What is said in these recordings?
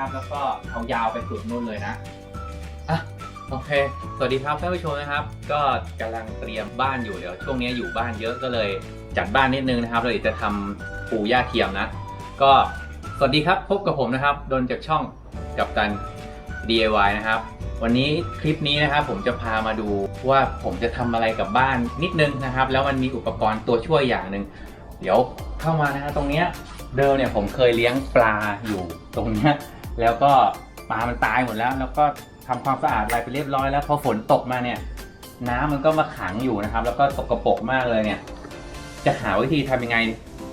นะครับ แล้วก็เอายาวไปสุดนู่นเลยนะอะโอเค สวัสดีครับท่านผู้ชมนะครับ ก็กำลังเตรียมบ้านอยู่เดี๋ยวช่วงนี้อยู่บ้านเยอะก็เลยจัดบ้านนิดนึงนะครับเราจะทำปูย่าเทียมนะ ก็สวัสดีครับพบกับผมนะครับโดนจากช่องกับตัน DIY นะครับ วันนี้คลิปนี้นะครับผมจะพามาดูว่าผมจะทำอะไรกับบ้านนิดนึงนะครับ แล้วมันมีอุปกรณ์ตัวช่วยอย่างหนึ่งเดี๋ยวเข้ามานะฮะตรงเนี้ยเดิมเนี่ยผมเคยเลี้ยงปลาอยู่ตรงเนี้ย แล้วก็ปลามันตายหมดแล้ว แล้วก็ทำความสะอาดอะไรไปเรียบร้อยแล้วพอฝนตกมาเนี่ย น้ำมันก็มาขังอยู่นะครับ แล้วก็สกปรกมากเลยเนี่ย จะหาวิธีทำยังไง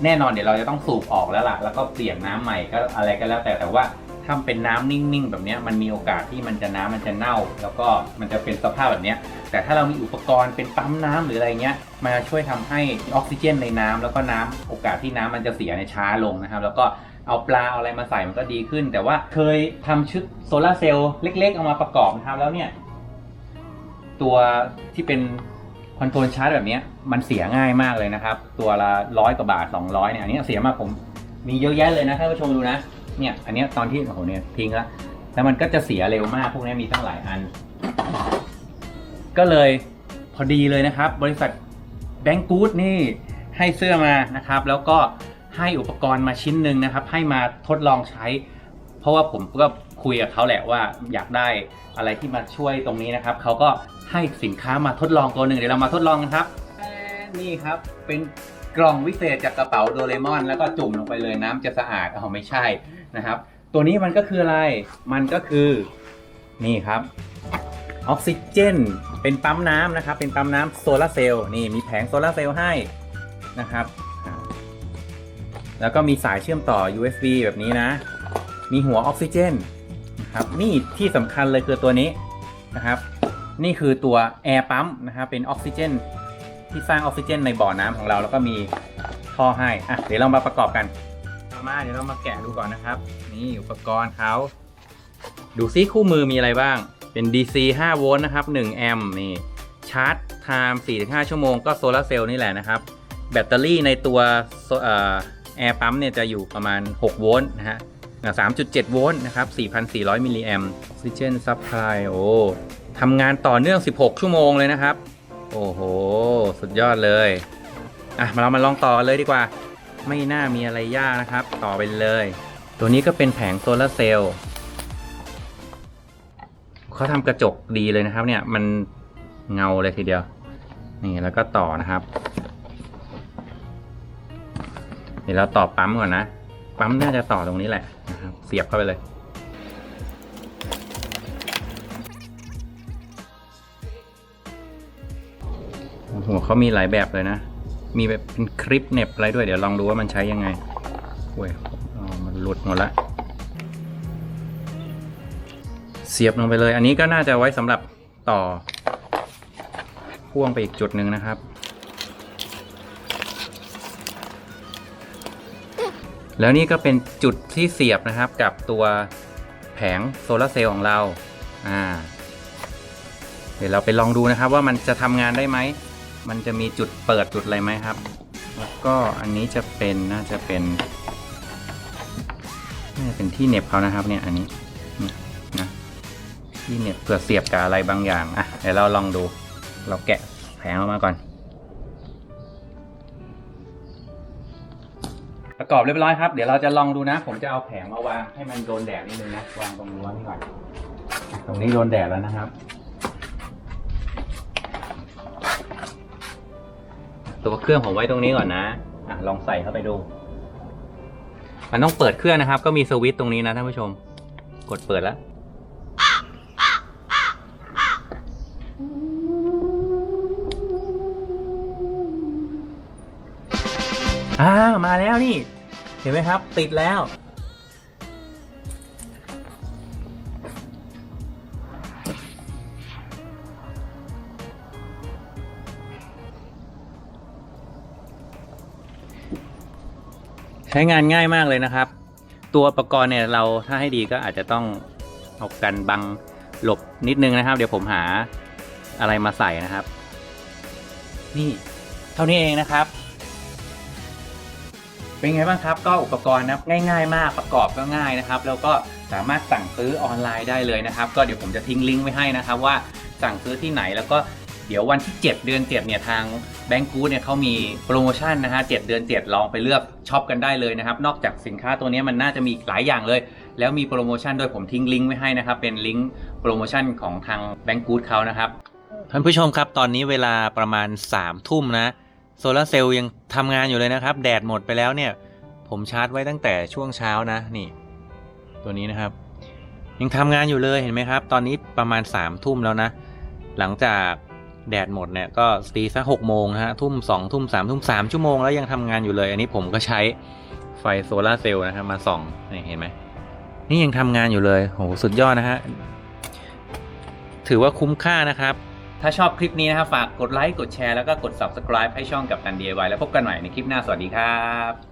แน่นอนเดี๋ยวเราจะต้องสูบออกแล้วล่ะ แล้วก็เปลี่ยนน้ำใหม่ก็อะไรก็แล้วแต่แต่ว่า ถ้าเป็นน้ำนิ่งๆ แบบนี้มันมีโอกาสที่มันจะน้ำมันจะเน่า แล้วก็มันจะเป็นสภาพแบบนี้แต่ถ้าเรามีอุปกรณ์เป็นปั๊มน้ำหรืออะไรเงี้ยมันจะช่วยทำให้ออกซิเจนในน้ำแล้วก็น้ำโอกาสที่น้ำมันจะเสียในช้าลงนะครับ แล้วก็เอาปลาเอาอะไรมาใส่มันก็ดีขึ้น แต่ว่าเคยทำชุดโซลาร์เซลล์เล็ก ๆ เอามาประกอบนะครับแล้วเนี่ย ตัวที่เป็นคอนโทรลชาร์จแบบนี้มันเสียง่ายมากเลยนะครับ ตัวละร้อยกว่าบาท 200เนี่ยอันนี้เสียมากผมมีเยอะแยะเลยนะท่านผู้ชมดูนะ เนี่ย อันเนี้ยตอนที่โอ้โหเนี่ยทิ้งละแล้วมันก็จะเสียเร็วมากพวกนี้มีตั้งหลายอัน ก็เลยพอดีเลยนะครับ บริษัทแบงกูดนี่ให้เสื้อมานะครับ แล้วก็ให้อุปกรณ์มาชิ้นหนึ่งนะครับ ให้มาทดลองใช้ เพราะว่าผมก็คุยกับเขาแหละว่าอยากได้อะไรที่มาช่วยตรงนี้นะครับเขาก็ให้สินค้ามาทดลองตัวหนึ่งเดี๋ยวเรามาทดลองกันครับนี่ครับเป็นกล่องวิเศษจากกระเป๋าโดเรมอน แล้วก็จุ่มลงไปเลยน้ำจะสะอาดอ๋อไม่ใช่ นะครับ ตัวนี้มันก็คืออะไร มันก็คือนี่ครับออกซิเจน เป็นปั๊มน้ำนะครับ เป็นปั๊มน้ำโซลาเซลล์นี่มีแผงโซลาเซลล์ให้นะครับ แล้วก็มีสายเชื่อมต่อ USB แบบนี้นะ มีหัวออกซิเจนนะครับนี่ที่สำคัญเลยคือตัวนี้นะครับ นี่คือตัวแอร์ปั๊มนะครับเป็นออกซิเจนที่สร้างออกซิเจนในบ่อน้ำของเราแล้วก็มีท่อให้อะเดี๋ยวเรามาประกอบกัน มาเดี๋ยวเรามาแกะดูก่อนนะครับ นี่อุปกรณ์เขาดูซิคู่มือมีอะไรบ้าง เป็น DC 5 โวลต์นะครับ1แอมป์นี่ชาร์จไทม์4-5 ชั่วโมงก็โซลาร์เซลล์นี่แหละนะครับ แบตเตอรี่ในตัวแอร์ปั๊มเนี่ยจะอยู่ประมาณ 6 โวลต์นะฮะ3.7 โวลต์นะครับ 4,400 มิลลิแอมป์ออกซิเจนซัพพลายโอ้ทำงานต่อเนื่อง 16 ชั่วโมงเลยนะครับ โอ้โห สุดยอดเลย อะ มาเรามาลองต่อเลยดีกว่า ไม่น่ามีอะไรยากนะครับ ต่อไปเลย ตัวนี้ก็เป็นแผงโซลาเซลล์เขาทำกระจกดีเลยนะครับ เนี่ยมันเงาเลยทีเดียว นี่แล้วก็ต่อนะครับ เดี๋ยวเราต่อปั๊มก่อนนะ ปั๊มน่าจะต่อตรงนี้แหละนะครับ เสียบเข้าไปเลยโอ้โหเขามีหลายแบบเลยนะ มีแบบเป็นคลิปเน็บอะไรด้วยเดี๋ยวลองดูว่ามันใช้ยังไงโอ้ยมันหลุดหมดละ เสียบลงไปเลย อันนี้ก็น่าจะไว้สำหรับต่อ พ่วงไปอีกจุดหนึ่งนะครับ แล้วนี่ก็เป็นจุดที่เสียบนะครับกับตัวแผงโซลาร์เซลล์ของเรา อ่า เดี๋ยวเราไปลองดูนะครับว่ามันจะทำงานได้ไหม มันจะมีจุดเปิดจุดอะไรไหมครับ แล้วก็อันนี้จะเป็นน่าจะเป็นน่าจะเป็นที่เหน็บเขานะครับเนี่ยอันนี้นะที่เหน็บเผื่อเสียบกับอะไรบางอย่างอะเดี๋ยวเราลองดู เราแกะแผงออกมาก่อน ประกอบเรียบร้อยครับ เดี๋ยวเราจะลองดูนะ ผมจะเอาแผงมาวางให้มันโดนแดดนิดนึงนะวางตรงรั้วนี่ก่อนตรงนี้โดนแดดแล้วนะครับ ตัวเครื่องผมไว้ตรงนี้ก่อนนะอะลองใส่เข้าไปดู มันต้องเปิดเครื่องนะครับ ก็มีสวิตช์ตรงนี้นะท่านผู้ชม กดเปิดแล้วอ่ามาแล้วนี่ เห็นไหมครับ ติดแล้ว ใช้งานง่ายมากเลยนะครับ ตัวอุปกรณ์เนี่ยเราถ้าให้ดีก็อาจจะต้องเอากันบังหลบนิดนึงนะครับ เดี๋ยวผมหาอะไรมาใส่นะครับ นี่เท่านี้เองนะครับ เป็นไงบ้างครับ ก็อุปกรณ์นะง่าย ๆ มากประกอบก็ง่ายนะครับ แล้วก็สามารถสั่งซื้อออนไลน์ได้เลยนะครับ ก็เดี๋ยวผมจะทิ้งลิงก์ไว้ให้นะครับว่าสั่งซื้อที่ไหนแล้วก็ เดี๋ยววันที่ 7 เดือน 7 เนี่ยทางแบงกูเนี่ยเขามีโปรโมชั่นนะฮะ 7 เดือน 7 ลองไปเลือกช็อปกันได้เลยนะครับ นอกจากสินค้าตัวนี้มันน่าจะมีหลายอย่างเลย แล้วมีโปรโมชั่นด้วยผมทิ้งลิงก์ไว้ให้นะครับ เป็นลิงก์โปรโมชั่นของทางแบงกูดเขานะครับท่านผู้ชมครับตอนนี้เวลาประมาณ3ามทุ่มนะโซลาร์เซลล์ยังทำงานอยู่เลยนะครับ แดดหมดไปแล้วเนี่ย ผมชาร์จไว้ตั้งแต่ช่วงเช้านะนี่ ตัวนี้นะครับ ยังทำงานอยู่เลยเห็นไหมครับ ตอนนี้ประมาณ3ามทุ่มแล้วนะ หลังจาก แดดหมดเนี่ยก็ตีสักหกโมงนะฮะทุ่มสองทุ่มสามทุ่มสามชั่วโมงแล้วยังทำงานอยู่เลย อันนี้ผมก็ใช้ไฟโซลาร์เซลล์นะครับมาส่องนี่เห็นไหมนี่ยังทำงานอยู่เลยโหสุดยอดนะฮะถือว่าคุ้มค่านะครับ ถ้าชอบคลิปนี้นะครับฝากกดไลค์กดแชร์แล้วก็กด subscribe ให้ช่องกับตัน DIY แล้วพบกันใหม่ในคลิปหน้าสวัสดีครับ